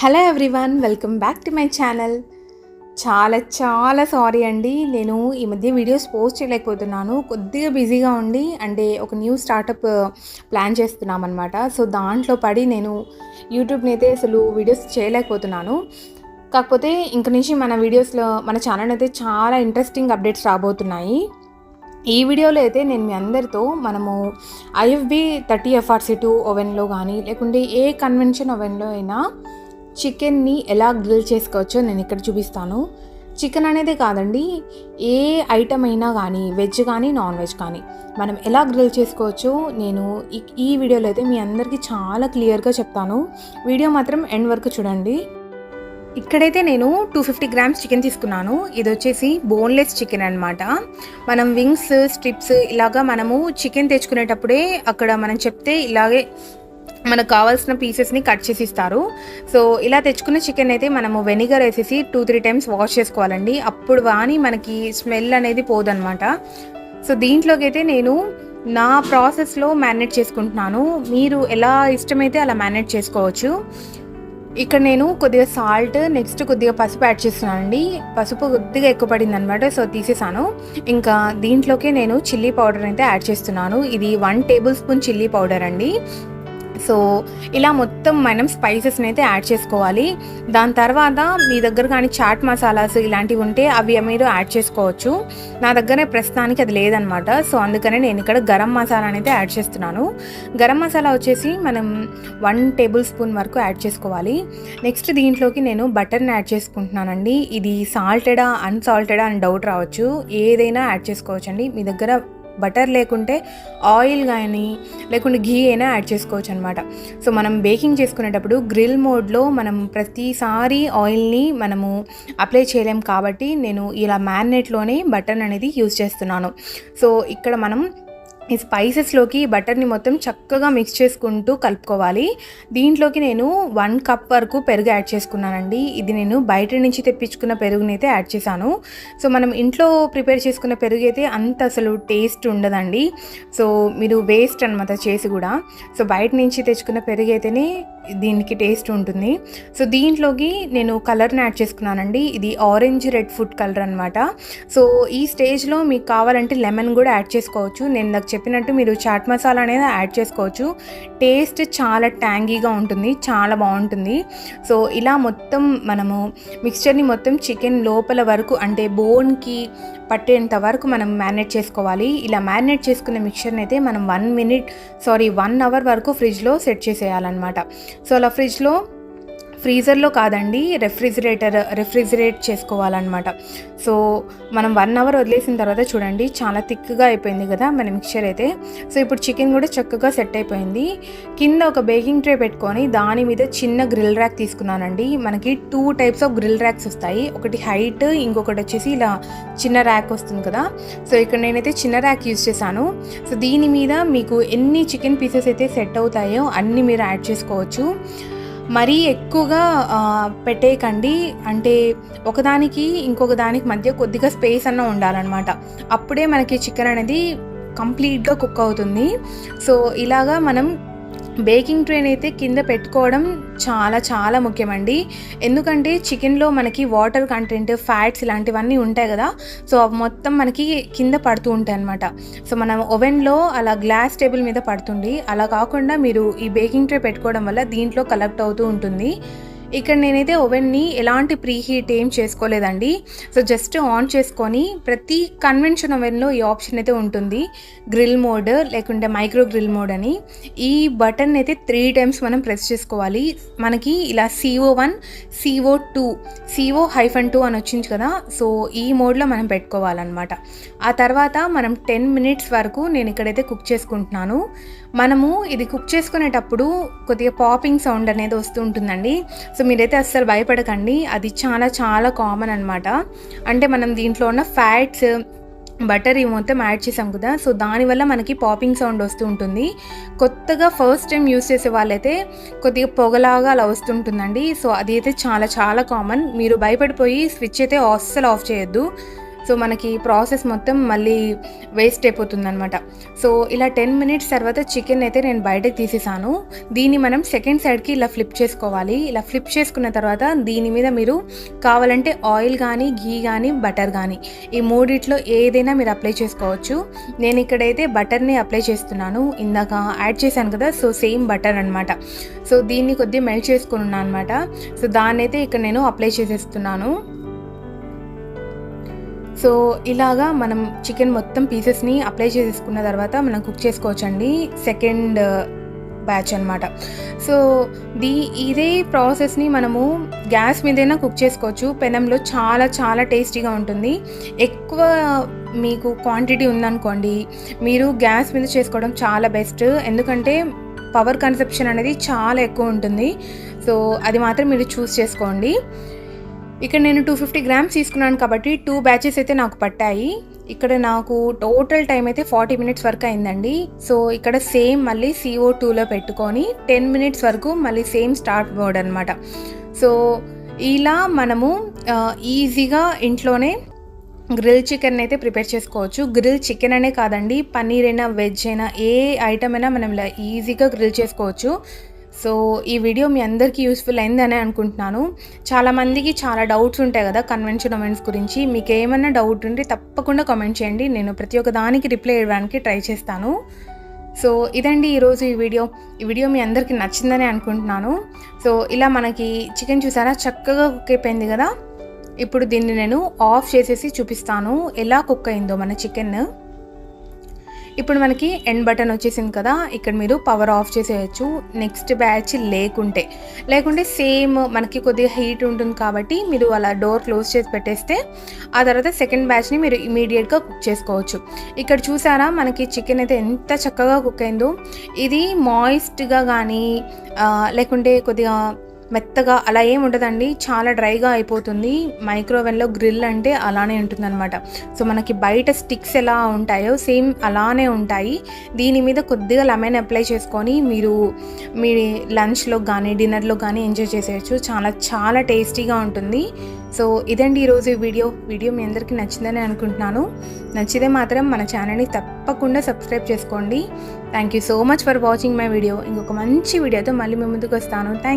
Hello everyone welcome back to my channel. చాలా చాలా sorry అండి. నేను ఈ మధ్య వీడియోస్ పోస్ట్ చేయలేకపోతున్నాను. కొద్దిగా బిజీగా ఉండి అంటే ఒక న్యూ స్టార్టప్ ప్లాన్ చేస్తున్నాం అనమాట సో దాంట్లో పడి నేను యూట్యూబ్ని అయితే అసలు వీడియోస్ చేయలేకపోతున్నాను. కాకపోతే ఇంక నుంచి మన వీడియోస్లో మన ఛానల్ అయితే చాలా ఇంట్రెస్టింగ్ అప్డేట్స్ రాబోతున్నాయి. ఈ వీడియోలో అయితే నేను మీ అందరితో మనము ఐఎఫ్బి థర్టీ ఎఫ్ఆర్సీ టూ ఓవెన్లో కానీ లేకుంటే ఏ కన్వెన్షన్ ఓవెన్లో అయినా చికెన్ని ఎలా గ్రిల్ చేసుకోవచ్చో నేను ఇక్కడ చూపిస్తాను. చికెన్ అనేది కాదండి ఏ ఐటమ్ అయినా కానీ వెజ్ కానీ నాన్ వెజ్ కానీ మనం ఎలా గ్రిల్ చేసుకోవచ్చో నేను ఈ- వీడియోలో అయితే మీ అందరికీ చాలా క్లియర్గా చెప్తాను. వీడియో మాత్రం ఎండ్ వరకు చూడండి. ఇక్కడైతే నేను టూ ఫిఫ్టీ గ్రామ్స్ చికెన్ తీసుకున్నాను. ఇది వచ్చేసి బోన్లెస్ చికెన్ అన్నమాట. మనం వింగ్స్ స్ట్రిప్స్ ఇలాగా మనము చికెన్ తెచ్చుకునేటప్పుడే అక్కడ మనం చెప్తే ఇలాగే మనకు కావాల్సిన పీసెస్ని కట్ చేసి ఇస్తారు. సో ఇలా తెచ్చుకున్న చికెన్ అయితే మనము వెనిగర్ వేసేసి టూ త్రీ టైమ్స్ వాష్ చేసుకోవాలండి. అప్పుడు కానీ మనకి స్మెల్ అనేది పోదనమాట సో దీంట్లోకి అయితే నేను నా ప్రాసెస్లో మ్యారినేట్ చేసుకుంటున్నాను. మీరు ఎలా ఇష్టమైతే అలా మ్యారినేట్ చేసుకోవచ్చు. ఇక్కడ నేను కొద్దిగా సాల్ట్ నెక్స్ట్ కొద్దిగా పసుపు యాడ్ చేస్తున్నానండి. పసుపు కొద్దిగా ఎక్కువ పడింది అనమాట సో తీసేసాను. ఇంకా దీంట్లోకి నేను చిల్లీ పౌడర్ అయితే యాడ్ చేస్తున్నాను. ఇది one table spoon chilli powder అండి. సో ఇలా మొత్తం మనం స్పైసెస్ని అయితే యాడ్ చేసుకోవాలి. దాని తర్వాత మీ దగ్గర కానీ చాట్ మసాలాస్ ఇలాంటివి ఉంటే అవి మీరు యాడ్ చేసుకోవచ్చు. నా దగ్గర ప్రస్తుతానికి అది లేదనమాట సో అందుకనే నేను ఇక్కడ గరం మసాలాని అయితే యాడ్ చేస్తున్నాను. గరం మసాలా వచ్చేసి మనం వన్ టేబుల్ స్పూన్ వరకు యాడ్ చేసుకోవాలి. నెక్స్ట్ దీంట్లోకి నేను బటర్ని యాడ్ చేసుకుంటున్నానండి. ఇది సాల్టెడా అన్సాల్టెడా అని డౌట్ రావచ్చు. ఏదైనా యాడ్ చేసుకోవచ్చండి. మీ దగ్గర బటర్ లేకుంటే ఆయిల్ కానీ లేకుంటే ఘీ అయినా యాడ్ చేసుకోవచ్చు అనమాట సో మనం బేకింగ్ చేసుకునేటప్పుడు గ్రిల్ మోడ్లో మనం ప్రతిసారి ఆయిల్ని మనము అప్లై చేయలేం కాబట్టి నేను ఇలా మ్యారినేట్లోనే బటర్ అనేది యూజ్ చేస్తున్నాను. సో ఇక్కడ మనం ఈ స్పైసెస్లోకి బటర్ని మొత్తం చక్కగా మిక్స్ చేసుకుంటూ కలుపుకోవాలి. దీంట్లోకి నేను వన్ కప్ వరకు పెరుగు యాడ్ చేసుకున్నానండి. ఇది నేను బయట నుంచి తెప్పించుకున్న పెరుగుని అయితే యాడ్ చేశాను. సో మనం ఇంట్లో ప్రిపేర్ చేసుకున్న పెరుగు అయితే అంత అసలు టేస్ట్ ఉండదండి. సో మీరు వేస్ట్ అనమాట చేసి కూడా. సో బయట నుంచి తెచ్చుకున్న పెరుగు అయితేనే దీనికి టేస్ట్ ఉంటుంది. సో దీంట్లోకి నేను కలర్ని యాడ్ చేసుకున్నానండి. ఇది ఆరెంజ్ రెడ్ ఫుడ్ కలర్ అనమాట సో ఈ స్టేజ్లో మీకు కావాలంటే లెమన్ కూడా యాడ్ చేసుకోవచ్చు. నేను నాకు చెప్పినట్టు మీరు చాట్ మసాలా అనేది యాడ్ చేసుకోవచ్చు. టేస్ట్ చాలా ట్యాంగీగా ఉంటుంది చాలా బాగుంటుంది. సో ఇలా మొత్తం మనము మిక్స్చర్ని మొత్తం చికెన్ లోపల వరకు అంటే బోన్కి పట్టేంత వరకు మనం మ్యారినేట్ చేసుకోవాలి. ఇలా మ్యారినేట్ చేసుకున్న మిక్చర్ని అయితే మనం one minute sorry one hour వరకు ఫ్రిడ్జ్లో సెట్ చేసేయాలన్నమాట. సో అలా ఫ్రిడ్జ్లో ఫ్రీజర్లో కాదండి రెఫ్రిజిరేటర్ రెఫ్రిజిరేట్ చేసుకోవాలన్నమాట. సో మనం వన్ అవర్ వదిలేసిన తర్వాత చూడండి చాలా థిక్గా అయిపోయింది కదా మన మిక్చర్ అయితే. సో ఇప్పుడు చికెన్ కూడా చక్కగా సెట్ అయిపోయింది. కింద ఒక బేకింగ్ ట్రే పెట్టుకొని దాని మీద చిన్న గ్రిల్ ర్యాక్ తీసుకున్నానండి. మనకి two types of grill racks వస్తాయి. ఒకటి హైట్ ఇంకొకటి వచ్చేసి ఇలా చిన్న ర్యాక్ వస్తుంది కదా. సో ఇక్కడ నేనైతే చిన్న ర్యాక్ యూజ్ చేశాను. సో దీని మీద మీకు ఎన్ని చికెన్ పీసెస్ అయితే సెట్ అవుతాయో అన్నీ మీరు యాడ్ చేసుకోవచ్చు. మరీ ఎక్కువగా పెట్టేయకండి. అంటే ఒకదానికి ఇంకొక దానికి మధ్య కొద్దిగా స్పేస్ అన్న ఉండాలన్నమాట. అప్పుడే మనకి చికెన్ అనేది కంప్లీట్గా కుక్ అవుతుంది. సో ఇలాగా మనం బేకింగ్ ట్రేన్ అయితే కింద పెట్టుకోవడం చాలా చాలా ముఖ్యమండి. ఎందుకంటే చికెన్లో మనకి వాటర్ కంటెంట్ ఫ్యాట్స్ ఇలాంటివన్నీ ఉంటాయి కదా సో అవి మొత్తం మనకి కింద పడుతూ ఉంటాయి అనమాట సో మనం ఓవెన్లో అలా గ్లాస్ టేబుల్ మీద పడుతుంది అలా కాకుండా మీరు ఈ బేకింగ్ ట్రే పెట్టుకోవడం వల్ల దీంట్లో కలెక్ట్ అవుతూ ఉంటుంది. ఇక్కడ నేనైతే ఓవెన్ని ఎలాంటి ప్రీ హీట్ ఏం చేసుకోలేదండి. సో జస్ట్ ఆన్ చేసుకొని ప్రతి కన్వెన్షన్ ఓవెన్లో ఈ ఆప్షన్ అయితే ఉంటుంది. గ్రిల్ మోడ్ లేకుంటే మైక్రో గ్రిల్ మోడ్ అని. ఈ బటన్ అయితే త్రీ టైమ్స్ మనం ప్రెస్ చేసుకోవాలి. మనకి ఇలా CO one CO two CO hyphen two అని వచ్చింది కదా. సో ఈ మోడ్లో మనం పెట్టుకోవాలన్నమాట. ఆ తర్వాత మనం టెన్ మినిట్స్ వరకు నేను ఇక్కడైతే కుక్ చేసుకుంటున్నాను. మనము ఇది కుక్ చేసుకునేటప్పుడు కొద్దిగా పాపింగ్ సౌండ్ అనేది వస్తూ ఉంటుందండి. సో మీరైతే అస్సలు భయపడకండి. అది చాలా చాలా కామన్ అనమాట అంటే మనం దీంట్లో ఉన్న ఫ్యాట్స్ బటర్ ఇవి మొత్తం యాడ్ చేసాం కదా. సో దానివల్ల మనకి పాపింగ్ సౌండ్ వస్తూ ఉంటుంది. కొత్తగా ఫస్ట్ టైం యూస్ చేసే వాళ్ళైతే కొద్దిగా పొగలాగా అలా వస్తుంటుందండి సో అది అయితే చాలా చాలా కామన్ మీరు భయపడిపోయి స్విచ్ అయితే అస్సలు ఆఫ్ చేయొద్దు. సో మనకి ప్రాసెస్ మొత్తం మళ్ళీ వేస్ట్ అయిపోతుంది అనమాట సో ఇలా టెన్ మినిట్స్ తర్వాత చికెన్ అయితే నేను బయటకు తీసేసాను. దీన్ని మనం సెకండ్ సైడ్కి ఇలా ఫ్లిప్ చేసుకోవాలి. ఇలా ఫ్లిప్ చేసుకున్న తర్వాత దీని మీద మీరు కావాలంటే ఆయిల్ కానీ ఘీ కానీ బటర్ కానీ ఈ మూడిట్లో ఏదైనా మీరు అప్లై చేసుకోవచ్చు. నేను ఇక్కడైతే బటర్ని అప్లై చేస్తున్నాను. ఇందాక యాడ్ చేశాను కదా సో సేమ్ బటర్ అనమాట సో దీన్ని కొద్దిగా మెల్ట్ చేసుకుని ఉన్నాను అనమాట సో దాన్నైతే ఇక్కడ నేను అప్లై చేసేస్తున్నాను. సో ఇలాగా మనం చికెన్ మొత్తం పీసెస్ని అప్లై చేసేసుకున్న తర్వాత మనం కుక్ చేసుకోవచ్చండి సెకండ్ uh, బ్యాచ్ అనమాట సో దీ ఇదే ప్రాసెస్ని మనము గ్యాస్ మీదైనా కుక్ చేసుకోవచ్చు. పెనంలో చాలా చాలా టేస్టీగా ఉంటుంది. ఎక్కువ మీకు క్వాంటిటీ ఉందనుకోండి మీరు గ్యాస్ మీద చేసుకోవడం చాలా బెస్ట్. ఎందుకంటే పవర్ కన్సెప్షన్ అనేది చాలా ఎక్కువ ఉంటుంది. సో అది మాత్రం మీరు చూస్ చేసుకోండి. ఇక్కడ నేను టూ ఫిఫ్టీ గ్రామ్స్ తీసుకున్నాను కాబట్టి టూ బ్యాచెస్ అయితే నాకు పట్టాయి. ఇక్కడ నాకు టోటల్ టైం అయితే ఫార్టీ మినిట్స్ వరకు అయిందండి. సో ఇక్కడ సేమ్ మళ్ళీ సిఓ టూలో పెట్టుకొని టెన్ మినిట్స్ వరకు మళ్ళీ సేమ్ స్టార్ట్ మోడ్ అనమాట సో ఇలా మనము ఈజీగా ఇంట్లోనే గ్రిల్ చికెన్ అయితే ప్రిపేర్ చేసుకోవచ్చు. గ్రిల్ చికెన్ అనే కాదండి పన్నీర్ అయినా వెజ్ అయినా ఏ ఐటమ్ అయినా మనం ఇలా ఈజీగా గ్రిల్ చేసుకోవచ్చు. సో ఈ వీడియో మీ అందరికీ యూస్ఫుల్ అయిందని అనుకుంటున్నాను. చాలామందికి చాలా డౌట్స్ ఉంటాయి కదా కన్వెన్షన్ అమెంట్స్ గురించి. మీకు ఏమైనా డౌట్ ఉంటే తప్పకుండా కామెంట్ చేయండి. నేను ప్రతి ఒక్క దానికి రిప్లై ఇవ్వడానికి ట్రై చేస్తాను. సో ఇదండి ఈరోజు ఈ వీడియో. ఈ వీడియో మీ అందరికీ నచ్చిందని అనుకుంటున్నాను. సో ఇలా మనకి చికెన్ చూసారా? చక్కగా కుక్ అయిపోయింది కదా. ఇప్పుడు దీన్ని నేను ఆఫ్ చేసేసి చూపిస్తాను. ఎలా కుక్ అయిందో మన చికెన్ ఇప్పుడు మనకి ఎండ్ బటన్ వచ్చేసింది కదా ఇక్కడ మీరు పవర్ ఆఫ్ చేసేయచ్చు. నెక్స్ట్ బ్యాచ్ లేకుంటే. లేకుంటే సేమ్ మనకి కొద్దిగా హీట్ ఉంటుంది కాబట్టి మీరు అలా డోర్ క్లోజ్ చేసి పెట్టేస్తే ఆ తర్వాత సెకండ్ బ్యాచ్ని మీరు ఇమీడియట్గా కుక్ చేసుకోవచ్చు. ఇక్కడ చూసారా మనకి చికెన్ అయితే ఎంత చక్కగా కుక్ అయిందో. ఇది మాయిస్ట్గా కానీ లేకుంటే కొద్దిగా మెత్తగా అలా ఏం ఉండదండి. చాలా డ్రైగా అయిపోతుంది. మైక్రోవెన్లో గ్రిల్ అంటే అలానే ఉంటుందన్నమాట. సో మనకి బయట స్టిక్స్ ఎలా ఉంటాయో సేమ్ అలానే ఉంటాయి. దీని మీద కొద్దిగా లెమన్ అప్లై చేసుకొని మీరు మీ లంచ్లో కానీ డిన్నర్లో కానీ ఎంజాయ్ చేసేయచ్చు. చాలా చాలా టేస్టీగా ఉంటుంది. సో ఇదండి ఈరోజు వీడియో. వీడియో మీ అందరికీ నచ్చిందని అనుకుంటున్నాను. నచ్చితే మాత్రం మన ఛానల్ని తప్పకుండా సబ్స్క్రైబ్ చేసుకోండి. Thank you so much for watching my video. ఇంకొక మంచి వీడియోతో మళ్ళీ మీ ముందుకు వస్తాను. థ్యాంక్